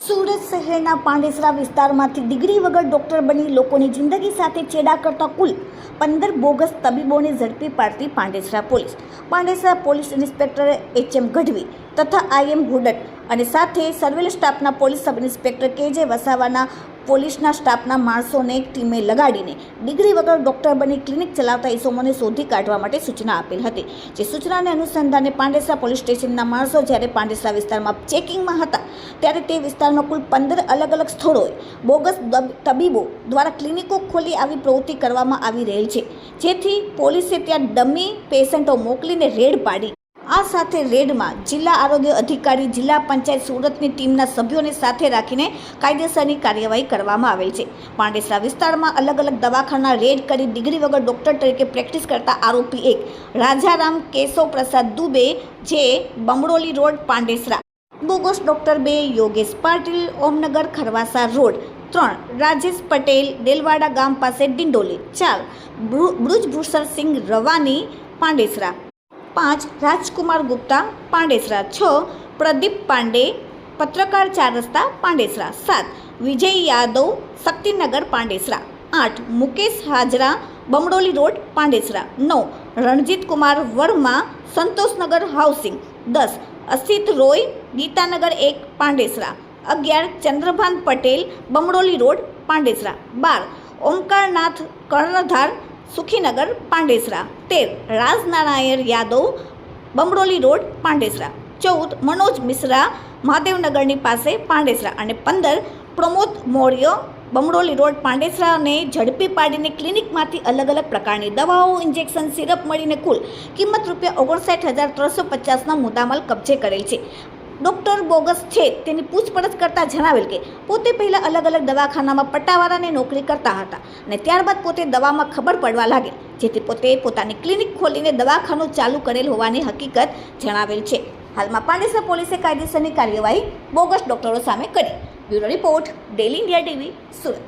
સુરત શહેરના પાંડેસરા વિસ્તારમાંથી ડિગ્રી વગર ડોક્ટર બની લોકોની જિંદગી સાથે ચેડા કરતા કુલ પંદર બોગસ તબીબોને ઝડપી પાડતી Pandesara police. Pandesara police inspector H M Gadhvi તથા આઈ એમ હુડટ અને સાથે સર્વેલ સ્ટાફના પોલીસ સબ ઇન્સ્પેક્ટર કે જે વસાવાના પોલીસના સ્ટાફના માણસોને એક ટીમે લગાડીને ડિગ્રી વગર ડોક્ટર બની ક્લિનિક ચલાવતા ઇસમોને શોધી કાઢવા માટે સૂચના આપેલ હતી. જે સૂચનાને અનુસંધાને પાંડેસરા પોલીસ સ્ટેશનના માણસો જ્યારે પાંડેસરા વિસ્તારમાં ચેકિંગમાં હતા, ત્યારે તે વિસ્તારમાં કુલ પંદર અલગ અલગ સ્થળોએ બોગસ તબીબો દ્વારા ક્લિનિકો ખોલી આવી પ્રવૃત્તિ કરવામાં આવી રહેલ છે. જેથી પોલીસે ત્યાં ડમી પેશન્ટો મોકલીને રેડ પાડી. આ સાથે રેડમાં જિલ્લા આરોગ્ય અધિકારી, જિલ્લા પંચાયત સુરતની ટીમના સભ્યોને સાથે રાખીને કાયદેસરની કાર્યવાહી કરવામાં આવેલ છે. પાંડેસરા વિસ્તારમાં અલગ અલગ દવાખાના રેડ કરી ડિગ્રી વગર ડોક્ટર તરીકે પ્રેક્ટિસ કરતા આરોપી એક, રાજારામ કેશવ પ્રસાદ દુબે, જે Bamroli road, Pandesara. Bogus doctor બે, યોગેશ પાટીલ, ઓમનગર ખરવાસા રોડ. ત્રણ, રાજેશ પટેલ, દેલવાડા ગામ પાસે ડિંડોલી. ચાર, બ્રુ- બ્રુજભૂષણ સિંહ રવાની, પાંડેસરા. પાંચ રાજકુમાર ગુપ્તા, પાંડેસરા છ, પ્રદીપ પાંડે, પત્રકાર ચાર રસ્તા, પાંડેસરા સાત, વિજય યાદવ, શક્તિનગર, પાંડેસરા આઠ, મુકેશ હાજરા, બમડોલી રોડ, પાંડેસરા નવ રણજીત કુમાર વર્મા, સંતોષનગર હાઉસિંગ દસ, અસિત રોય, ગીતાનગર એક, પાંડેસરા અગિયાર, ચંદ્રભાન પટેલ, બમડોલી રોડ, પાંડેસરા બાર, ઓમકારનાથ કર્ણધાર સુખીનગર, પાંડેસરા. તેર, રાજનારાયણ યાદવ બમરોલી રોડ, પાંડેસરા. ચૌદ, મનોજ મિશ્રા, મહાદેવનગરની પાસે પાંડેસરા. અને પંદર, પ્રમોદ મૌર્ય બમરોલી રોડ પાંડેસરાને ઝડપી પાડીને ક્લિનિકમાંથી અલગ અલગ પ્રકારની દવાઓ, ઇન્જેક્શન, સિરપ મળીને કુલ કિંમત રૂપિયા ઓગણસાઠ હજાર ત્રણસો પચાસના મુદ્દામાલ કબજે કરેલ છે. ડૉક્ટર બોગસ છે. તેની પૂછપરછ કરતાં જણાવેલ કે, પોતે પહેલાં અલગ અલગ દવાખાનામાં પટ્ટાવાળાને નોકરી કરતા હતા અને ત્યારબાદ પોતે દવામાં ખબર પડવા લાગેલ જેથી પોતે પોતાની ક્લિનિક ખોલીને દવાખાનું ચાલુ કરેલ હોવાની હકીકત જણાવેલ છે. હાલમાં પાંડેસર પોલીસે કાયદેસરની કાર્યવાહી બોગસ ડૉક્ટરો સામે કરી. Bureau report, daily India TV, Surat.